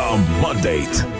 The Mandate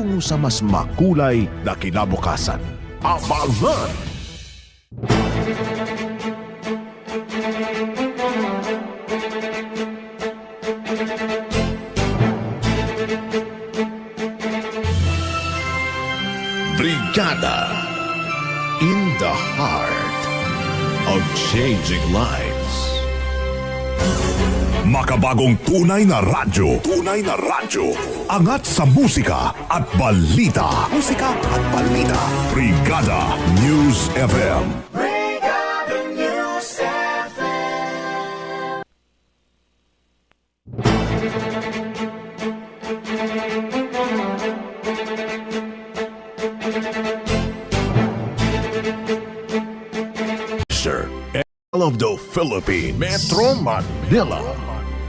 tungo sa mas makulay na kinabukasan. Abangan! Brigada in the heart of changing lives. Makabagong tunay na radyo. Tunay na radyo. Angat sa musika at balita. Musika at balita. Brigada News FM. Sir, all of the Philippines. Metro Manila.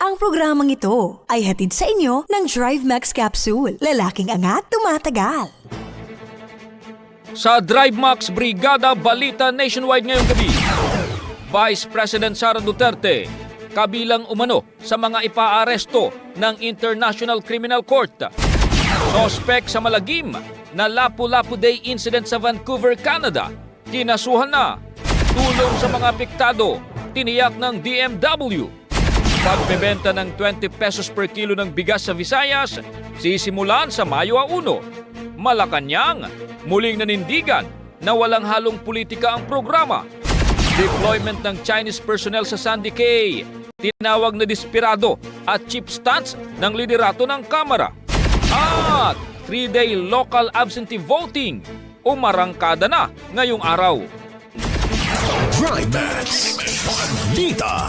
Ang programang ito ay hatid sa inyo ng Drive Max Capsule. Lalaking angat, tumatagal. Sa Drive Max Brigada Balita Nationwide ngayong gabi, Vice President Sara Duterte kabilang umano sa mga ipaaresto ng International Criminal Court. Sospek sa malagim na Lapu-Lapu Day incident sa Vancouver, Canada. Kinasuhan na. Tulong sa mga apektado. Tiniyak ng DMW. Pagbebenta ng 20 pesos per kilo ng bigas sa Visayas, sisimulan sa Mayo 1. Malacanang, muling nanindigan na walang halong politika ang programa. Deployment ng Chinese personnel sa Sandy Cay, tinawag na desperado at cheap stunts ng liderato ng Kamara. At 3-day local absentee voting, umarangkada na ngayong araw. Drive Max. Balita.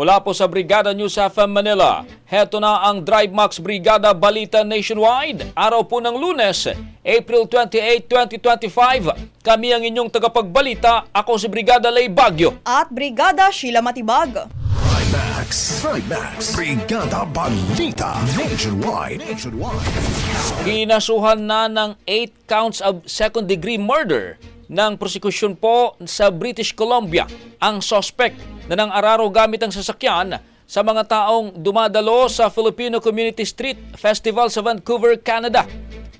Mula po sa Brigada News FM Manila, heto na ang Drive Max Brigada Balita Nationwide. Araw po ng lunes, April 28, 2025. Kami ang inyong tagapagbalita. Ako si Brigada Lay Bagyo. at Brigada Sheila Matibag. Drive Max. Trimax. Brigada Balita. Nationwide. Nationwide. Kinasuhan na ng 8 counts of second-degree murder ng prosekusyon po sa British Columbia ang suspect na nang araro gamit ang sasakyan sa mga taong dumadalo sa Filipino Community Street Festival sa Vancouver, Canada.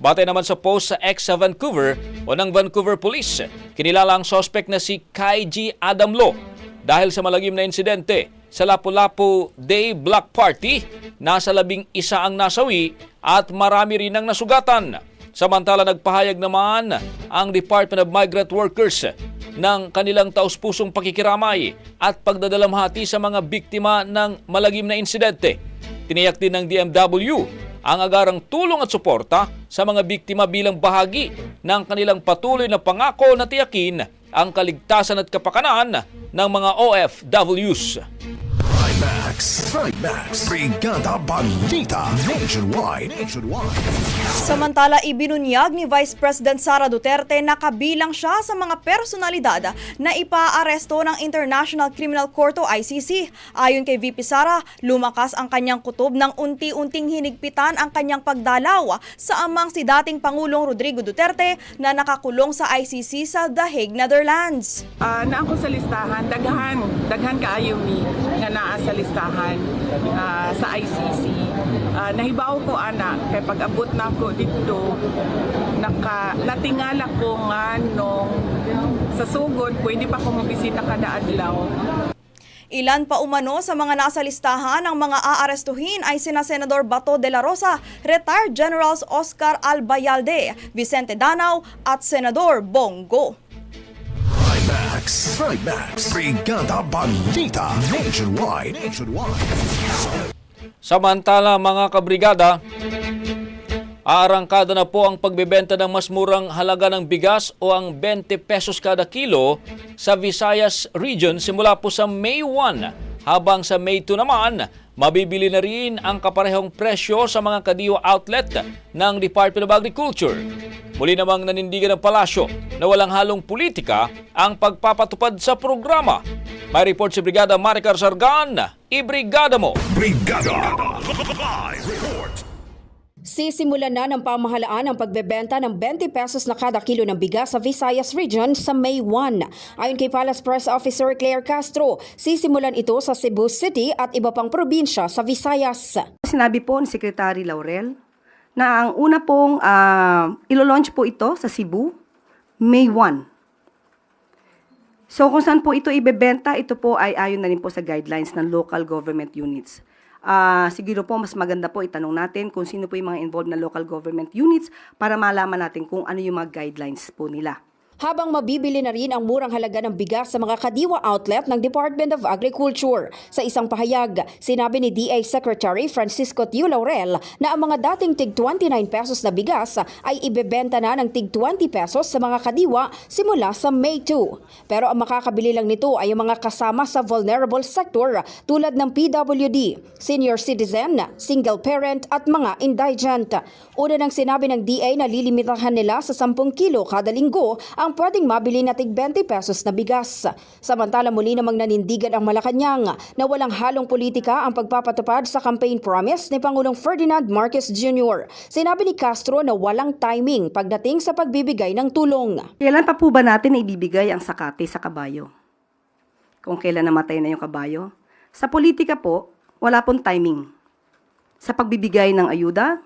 Batay naman sa post sa sa Vancouver o ng Vancouver Police, kinilala ang suspect na si Kai G. Adamlo dahil sa malagim na insidente sa Lapu-Lapu Day Block Party, nasa labing isa ang nasawi at marami rin ang nasugatan. Samantala nagpahayag naman ang Department of Migrant Workers ng kanilang taus-pusong pakikiramay at pagdadalamhati sa mga biktima ng malagim na insidente. Tiniyak din ng DMW ang agarang tulong at suporta sa mga biktima bilang bahagi ng kanilang patuloy na pangako na tiyakin ang kaligtasan at kapakanan ng mga OFWs. Trimax. Trimax. Brigada Balita. Nationwide. Nationwide. Samantala, ibinunyag ni Vice President Sara Duterte na kabilang siya sa mga personalidad na ipaaresto ng International Criminal Court o ICC. Ayon kay VP Sara, lumakas ang kanyang kutob ng unti-unting hinigpitan ang kanyang pagdalaw sa amang si dating Pangulong Rodrigo Duterte na nakakulong sa ICC sa The Hague, Netherlands. Ah, na ako sa listahan, daghan, daghan kaayo mi nga naa sa listahan ah, sa ICC. Ah, nahibaw ko ana kay pag abot na ko dito naka natingala ko nga nung sa sugod pwede pa ko mobisita kada adlaw. Ilan pa umano sa mga nasa listahan ng mga aarestuhin ay sina Senador Bato de la Rosa, Retired Generals Oscar Albayalde, Vicente Danao at Senador Bongo. Trimax. Trimax. Brigada Balita. Nationwide. Nationwide. Samantala mga kabrigada, arangkada na po ang pagbebenta ng mas murang halaga ng bigas o ang 20 pesos kada kilo sa Visayas Region simula po sa May 1 habang sa May 2 naman mabibili na rin ang kaparehong presyo sa mga kadiwa outlet ng Department of Agriculture. Muli namang nanindigan ng palasyo na walang halong politika ang pagpapatupad sa programa. May report si Brigada Maricar Sargan, ibrigada mo! Brigada. Live report. Sisimulan na ng pamahalaan ang pagbebenta ng 20 pesos na kada kilo ng bigas sa Visayas Region sa May 1. Ayon kay Palace Press Officer Claire Castro, sisimulan ito sa Cebu City at iba pang probinsya sa Visayas. Sinabi po ni Secretary Laurel na ang una pong uh, ilo-launch po ito sa Cebu, May 1. So kung saan po ito ibebenta, ito po ay ayon na rin po sa guidelines ng local government units. Ah, siguro po mas maganda po itanong natin kung sino po yung mga involved na local government units para malaman natin kung ano yung mga guidelines po nila. Habang mabibili na rin ang murang halaga ng bigas sa mga kadiwa outlet ng Department of Agriculture. Sa isang pahayag, sinabi ni DA Secretary Francisco Tio Laurel na ang mga dating tig 29 pesos na bigas ay ibebenta na ng tig 20 pesos sa mga kadiwa simula sa May 2. Pero ang makakabili lang nito ay ang mga kasama sa vulnerable sector tulad ng PWD, senior citizen, single parent at mga indigent. Una nang sinabi ng DA na lilimitahan nila sa 10 kilo kada linggo ang pwedeng mabili na tig 20 pesos na bigas. Samantala muli namang nanindigan ang Malacanang na walang halong politika ang pagpapatupad sa campaign promise ni Pangulong Ferdinand Marcos Jr. Sinabi ni Castro na walang timing pagdating sa pagbibigay ng tulong. Kailan pa po ba natin ibibigay ang sakate sa kabayo? Kung kailan namatay na yung kabayo? Sa politika po, wala pong timing. Sa pagbibigay ng ayuda,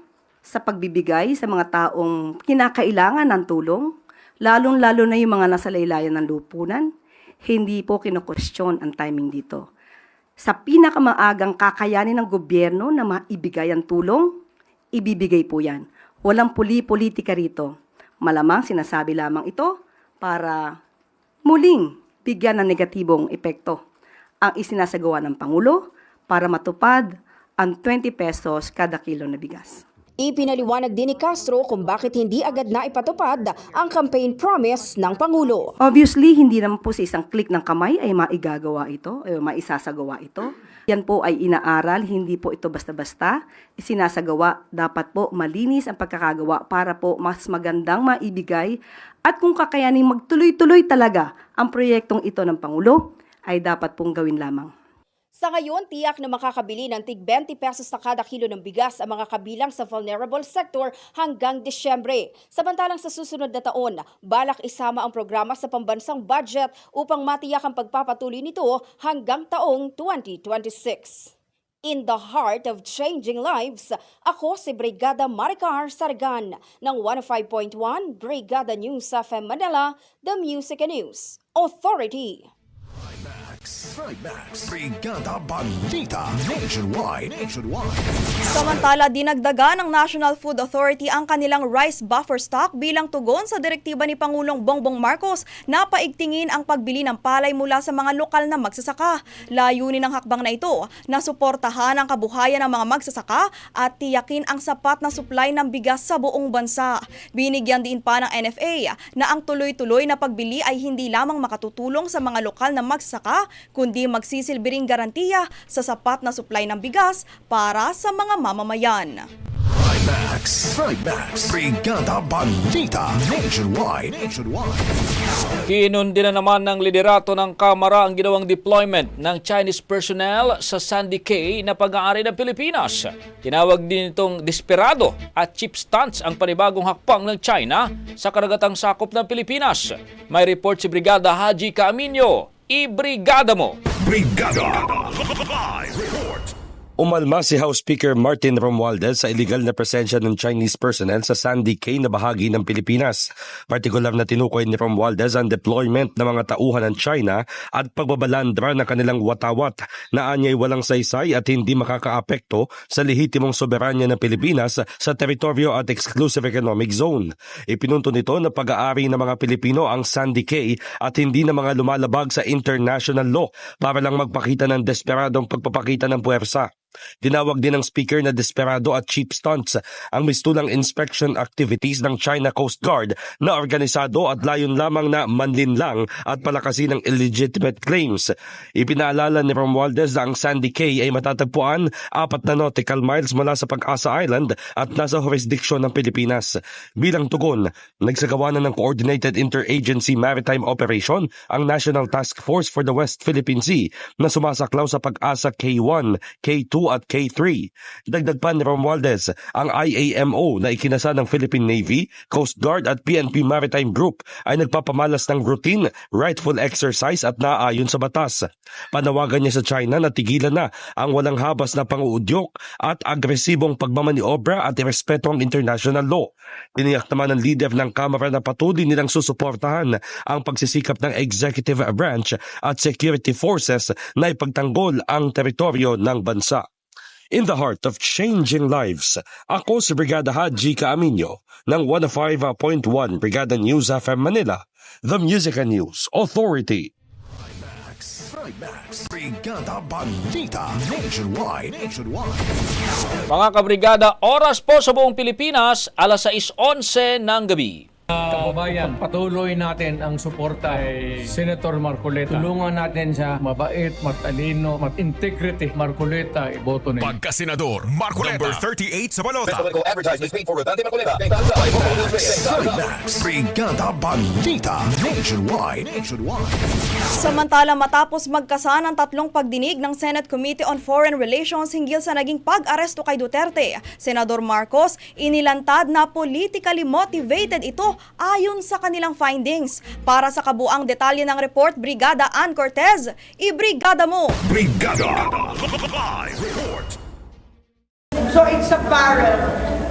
sa pagbibigay sa mga taong kinakailangan ng tulong, lalong-lalo na yung mga nasa laylayan ng lupunan, hindi po kinokwestiyon ang timing dito. Sa pinakamaagang kakayanin ng gobyerno na maibigay ang tulong, ibibigay po yan. Walang puli-politika rito. Malamang sinasabi lamang ito para muling bigyan ng negatibong epekto ang isinasagawa ng Pangulo para matupad ang 20 pesos kada kilo na bigas. Ipinaliwanag din ni Castro kung bakit hindi agad na ipatupad ang campaign promise ng Pangulo. Obviously, hindi naman po sa isang click ng kamay ay maigagawa ito, ay maisasagawa ito. Yan po ay inaaral, hindi po ito basta-basta. Isinasagawa, dapat po malinis ang pagkakagawa para po mas magandang maibigay. At kung kakayaning magtuloy-tuloy talaga ang proyektong ito ng Pangulo, ay dapat pong gawin lamang. Sa ngayon, tiyak na makakabili ng tig 20 pesos na kada kilo ng bigas ang mga kabilang sa vulnerable sector hanggang Disyembre. Samantalang sa susunod na taon, balak isama ang programa sa pambansang budget upang matiyak ang pagpapatuloy nito hanggang taong 2026. In the heart of changing lives, ako si Brigada Maricar Sargan ng 105.1 Brigada News FM Manila, The Music and News Authority. Trimax. Brigada Balita. Nationwide. Nationwide. Samantala, dinagdagan ng National Food Authority ang kanilang rice buffer stock bilang tugon sa direktiba ni Pangulong Bongbong Marcos na paigtingin ang pagbili ng palay mula sa mga lokal na magsasaka. Layunin ng hakbang na ito na suportahan ang kabuhayan ng mga magsasaka at tiyakin ang sapat na supply ng bigas sa buong bansa. Binigyan din pa ng NFA na ang tuloy-tuloy na pagbili ay hindi lamang makatutulong sa mga lokal na magsasaka, kundi magsisilbi ring garantiya sa sapat na supply ng bigas para sa mga mamamayan. Trimax. Trimax. Brigada Balita. Nationwide. Nationwide. Kinundi na naman ng liderato ng Kamara ang ginawang deployment ng Chinese personnel sa Sandy Cay na pag-aari ng Pilipinas. Tinawag din itong desperado at cheap stunts ang panibagong hakbang ng China sa karagatang sakop ng Pilipinas. May report si Brigada Haji Caaminio. I-brigada mo! Brigada. Live report. Umalma si House Speaker Martin Romualdez sa illegal na presensya ng Chinese personnel sa Sandy Cay na bahagi ng Pilipinas. Partikular na tinukoy ni Romualdez ang deployment ng mga tauhan ng China at pagbabalandra ng kanilang watawat na anyay walang saysay at hindi makakaapekto sa lehitimong soberanya ng Pilipinas sa teritoryo at exclusive economic zone. Ipinunto nito na pag-aari ng mga Pilipino ang Sandy Cay at hindi na mga lumalabag sa international law para lang magpakita ng desperadong pagpapakita ng puwersa. Tinawag din ng speaker na desperado at cheap stunts ang mistulang inspection activities ng China Coast Guard na organisado at layon lamang na manlinlang at palakasin ng illegitimate claims. Ipinaalala ni Romualdez na ang Sandy Cay ay matatagpuan apat na nautical miles mula sa Pag-asa Island at nasa jurisdiction ng Pilipinas. Bilang tugon, nagsagawa na ng Coordinated Interagency Maritime Operation ang National Task Force for the West Philippine Sea na sumasaklaw sa Pag-asa K1, K2 at K3. Dagdag pa ni Romualdez, ang IAMO na ikinasa ng Philippine Navy, Coast Guard at PNP Maritime Group ay nagpapamalas ng routine, rightful exercise at naayon sa batas. Panawagan niya sa China na tigilan na ang walang habas na panguudyok at agresibong pagmamaniobra at irespeto ang international law. Tiniyak naman ng leader ng Kamara na patuloy nilang susuportahan ang pagsisikap ng executive branch at security forces na ipagtanggol ang teritoryo ng bansa. In the heart of changing lives, ako si Brigada Haji Caaminio ng 105.1 Brigada News FM Manila, The Music and News Authority. Trimax. Brigada Balita. Nationwide. Nationwide. Mga kabrigada, oras po sa buong Pilipinas, alas 6.11 ng gabi. Kababayan, patuloy natin ang suporta kay Senator Marcoleta. Tulungan natin siya mabait, matalino, mat-integrity. Marcoleta, iboto niya. Pagkasenador Marcoleta. Number 38 sa balota. Brigada Balita. Nationwide. Nationwide. Samantala matapos magkasa ng tatlong pagdinig ng Senate Committee on Foreign Relations hinggil sa naging pag-aresto kay Duterte, Senador Marcos inilantad na politically motivated ito ayon sa kanilang findings. Para sa kabuang detalye ng report, Brigada Ann Cortez, ibrigada mo! Brigada. Live report. So it's apparent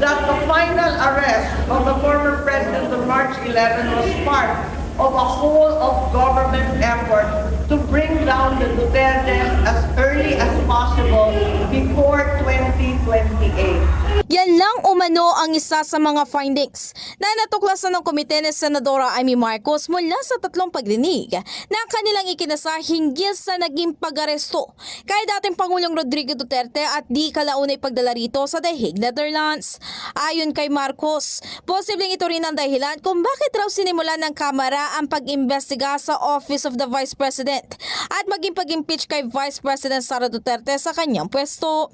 that the final arrest of the former president on March 11 was part of a whole of government effort to bring down the Duterte as early as possible before 2028. Yan lang umano ang isa sa mga findings na natuklasan ng komite ni Senadora Amy Marcos mula sa tatlong pagdinig na kanilang ikinasa hinggil sa naging pag-aresto kay dating Pangulong Rodrigo Duterte at di kalaunay pagdala rito sa The Hague, Netherlands. Ayon kay Marcos, posibleng ito rin ang dahilan kung bakit raw sinimulan ng Kamara ang pag-imbestiga sa Office of the Vice President President at maging pag-impeach kay Vice President Sara Duterte sa kanyang pwesto.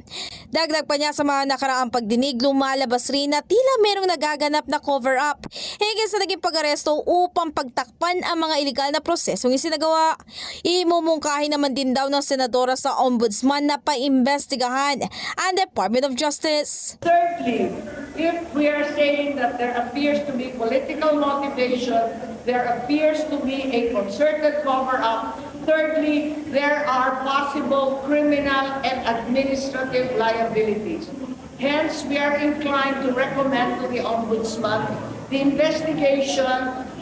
Dagdag pa niya sa mga nakaraang pagdinig, lumalabas rin na tila merong nagaganap na cover-up hingga sa naging pag-aresto upang pagtakpan ang mga iligal na prosesong isinagawa. Imumungkahi naman din daw ng senadora sa ombudsman na paimbestigahan ang Department of Justice. Thirdly, if we are saying that there appears to be political motivation, there appears to be a concerted cover-up. Thirdly, there are possible criminal and administrative liabilities. Hence, we are inclined to recommend to the Ombudsman the investigation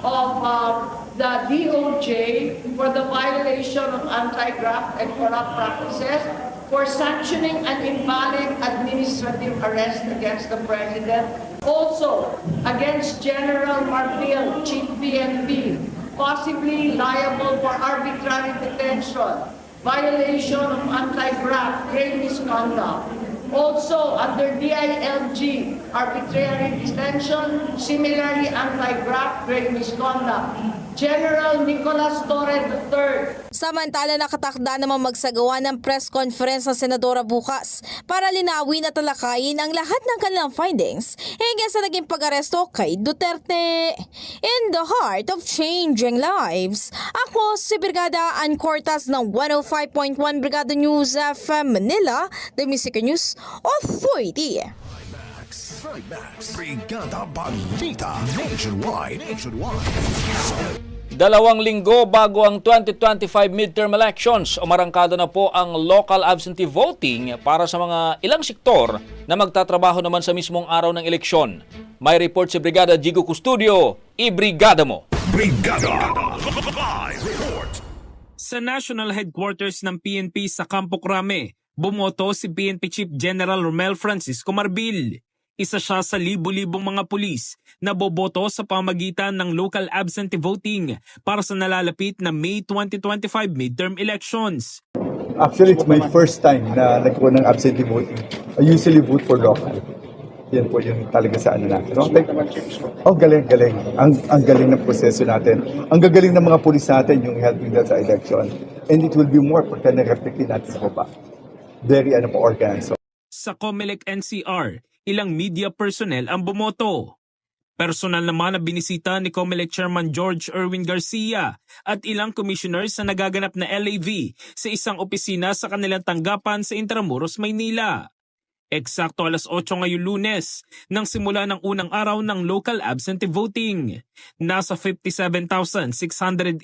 of uh, the DOJ for the violation of anti-graft and corrupt practices, for sanctioning an invalid administrative arrest against the President, also against General Marfil, Chief PNP, possibly liable for arbitrary detention, violation of anti-graft, grave misconduct. Also, under DILG, arbitrary detention, similarly anti-graft, grave misconduct. General Nicolas Torre III, Samantala nakatakda naman magsagawa ng press conference sa Senadora bukas para linawin at talakayin ang lahat ng kanilang findings hingga sa naging pag-aresto kay Duterte. In the heart of changing lives, ako si Brigada Ann Cortas ng 105.1 Brigada News FM Manila, The Music News Authority. Trimax. Brigada Balita Nationwide. Nationwide. Dalawang linggo bago ang 2025 midterm elections, umarangkada na po ang local absentee voting para sa mga ilang sektor na magtatrabaho naman sa mismong araw ng eleksyon. May report si Brigada Jigo Custodio, i-brigada mo! Brigada. Live report. Sa national headquarters ng PNP sa Campo Crame, bumoto si PNP Chief General Romel Francisco Marbil. Isa siya sa libu-libong mga pulis na boboto sa pamagitan ng local absentee voting para sa nalalapit na May 2025 midterm elections. Actually, it's my first time na nagkaroon ng absentee voting. I usually vote for local. Yan po yung talaga sa ano natin. No? Like, oh, galing, galing. Ang, ang galing ng proseso natin. Ang gagaling ng mga pulis natin yung helping that sa election. And it will be more pagka na-replicate natin sa baba. Very ano po, organized. Sa COMELEC NCR, ilang media personnel ang bumoto. Personal naman na binisita ni COMELEC Chairman George Erwin Garcia at ilang commissioners na nagaganap na LAV sa isang opisina sa kanilang tanggapan sa Intramuros, Maynila. Eksakto alas 8 ngayong lunes nang simula ng unang araw ng local absentee voting. Nasa 57,682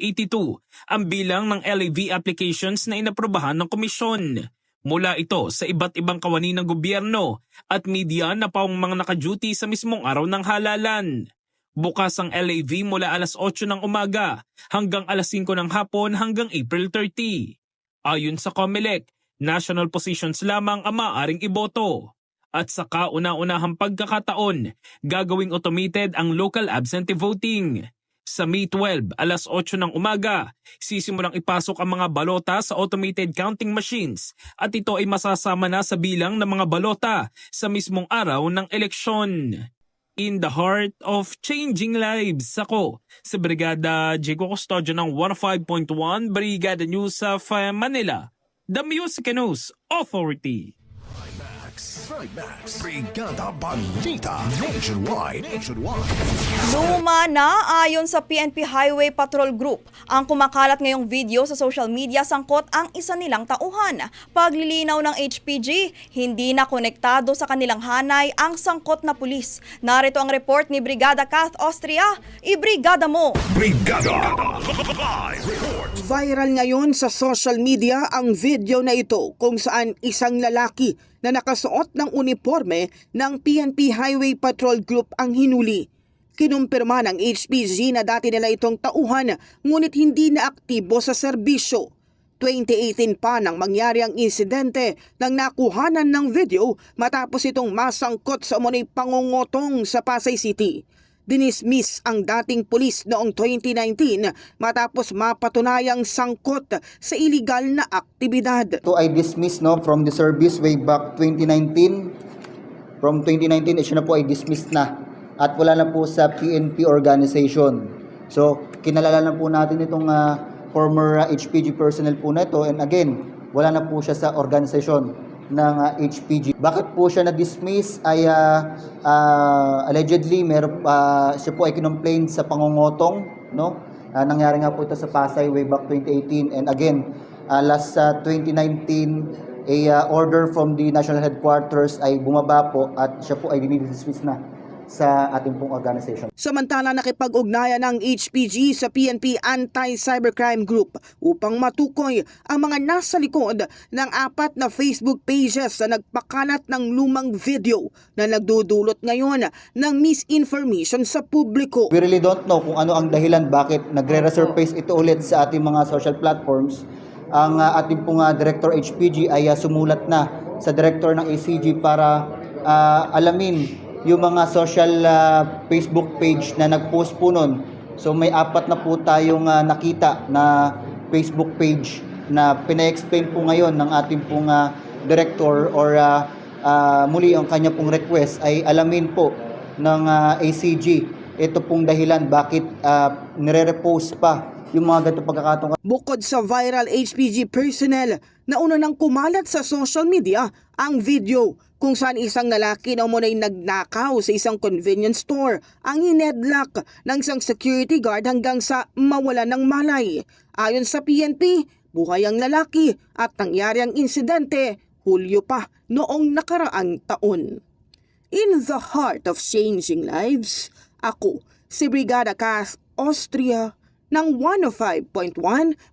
ang bilang ng LAV applications na inaprobahan ng komisyon. Mula ito sa iba't ibang kawani ng gobyerno at media na paong mga nakaduty sa mismong araw ng halalan. Bukas ang LAV mula alas 8 ng umaga hanggang alas 5 ng hapon hanggang April 30. Ayon sa COMELEC, national positions lamang ang maaaring iboto. At sa kauna-unahang pagkakataon, gagawing automated ang local absentee voting. Sa May 12, alas 8 ng umaga, sisimulang ipasok ang mga balota sa automated counting machines at ito ay masasama na sa bilang ng mga balota sa mismong araw ng eleksyon. In the heart of changing lives, ako sa Brigada Jigo Custodio ng 105.1 Brigada News of Manila, The Music News Authority. Trimax. Brigada Balita Nationwide. Nationwide. Luma na ayon sa PNP Highway Patrol Group. Ang kumakalat ngayong video sa social media sangkot ang isa nilang tauhan. Paglilinaw ng HPG, hindi na konektado sa kanilang hanay ang sangkot na pulis. Narito ang report ni Brigada Kath Austria. Ibrigada mo! Brigada. Live report. Viral ngayon sa social media ang video na ito kung saan isang lalaki na nakasuot ng uniforme ng PNP Highway Patrol Group ang hinuli. Kinumpirma ng HPG na dati nila itong tauhan ngunit hindi na aktibo sa serbisyo. 2018 pa nang mangyari ang insidente nang nakuhanan ng video matapos itong masangkot sa umunay pangungotong sa Pasay City. Dinismiss ang dating pulis noong 2019 matapos mapatunayang sangkot sa iligal na aktibidad. Ito ay dismissed no, from the service way back 2019. From 2019, siya na po ay dismissed na at wala na po sa PNP organization. So, kinalala na po natin itong uh, former HPG personnel po na ito. And again, wala na po siya sa organisasyon ng uh, HPG. Bakit po siya na-dismiss ay uh, uh, allegedly meron uh, siya po ay kinomplain sa pangungotong, no? Uh, nangyari nga po ito sa Pasay way back 2018 and again uh, last uh, 2019 a uh, order from the national headquarters ay bumaba po at siya po ay dinidismiss na sa ating pong organization. Samantala nakipag-ugnayan ng HPG sa PNP Anti-Cybercrime Group upang matukoy ang mga nasa likod ng apat na Facebook pages na nagpakalat ng lumang video na nagdudulot ngayon ng misinformation sa publiko. We really don't know kung ano ang dahilan bakit nagre-resurface ito ulit sa ating mga social platforms. Ang uh, ating pong uh, Director HPG ay uh, sumulat na sa Director ng ACG para uh, alamin yung mga social uh, Facebook page na nag-post po nun. So may apat na po tayong uh, nakita na Facebook page na pina-explain po ngayon ng ating pong uh, director or uh, uh, muli ang kanya pong request ay alamin po ng uh, ACG ito pong dahilan bakit uh, nire-repost pa yung mga ganito pagkakataon. Bukod sa viral HPG personnel, nauna nang kumalat sa social media ang video kung saan isang lalaki na umunay nagnakaw sa isang convenience store ang inedlock ng isang security guard hanggang sa mawala ng malay. Ayon sa PNP, buhay ang lalaki at nangyari ang insidente Hulyo pa noong nakaraang taon. In the heart of changing lives, ako si Brigada Cas Austria ng 105.1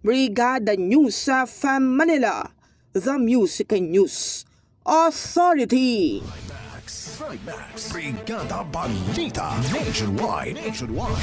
Brigada News sa FAM Manila, The Music and News Authority. Trimax. Brigada Balita Nationwide. Nationwide.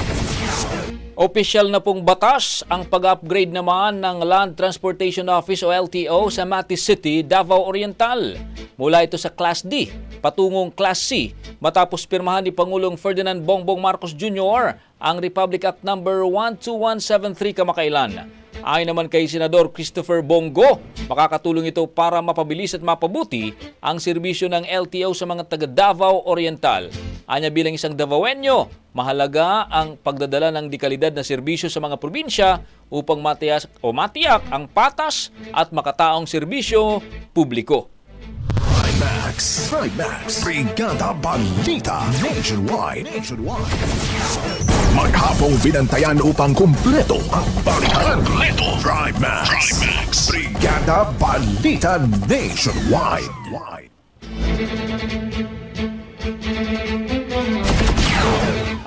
Opisyal na pong batas ang pag-upgrade naman ng Land Transportation Office o LTO sa Mati City, Davao Oriental. Mula ito sa Class D patungong Class C matapos pirmahan ni Pangulong Ferdinand Bongbong Marcos Jr. ang Republic Act No. 12173 kamakailan. Ayon naman kay Senador Christopher Bongo, makakatulong ito para mapabilis at mapabuti ang serbisyo ng LTO sa mga taga Davao Oriental. Anya bilang isang Davaoenyo, mahalaga ang pagdadala ng dekalidad na serbisyo sa mga probinsya upang matiyak o matiyak ang patas at makataong serbisyo publiko. Trimax. Trimax. Brigada Balita Nationwide. Nationwide. Maghapong binantayan upang kumpleto ang balikan. Kumpleto. Trimax. Trimax. Brigada Balita Nationwide.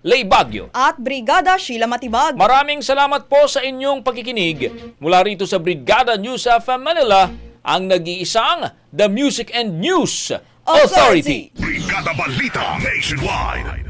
Lay Bagyo. At Brigada Sheila Matibag. Maraming salamat po sa inyong pagkikinig. Mula rito sa Brigada News FM Manila, ang nag-iisang The Music and News Authority. Brigada Balita Nationwide.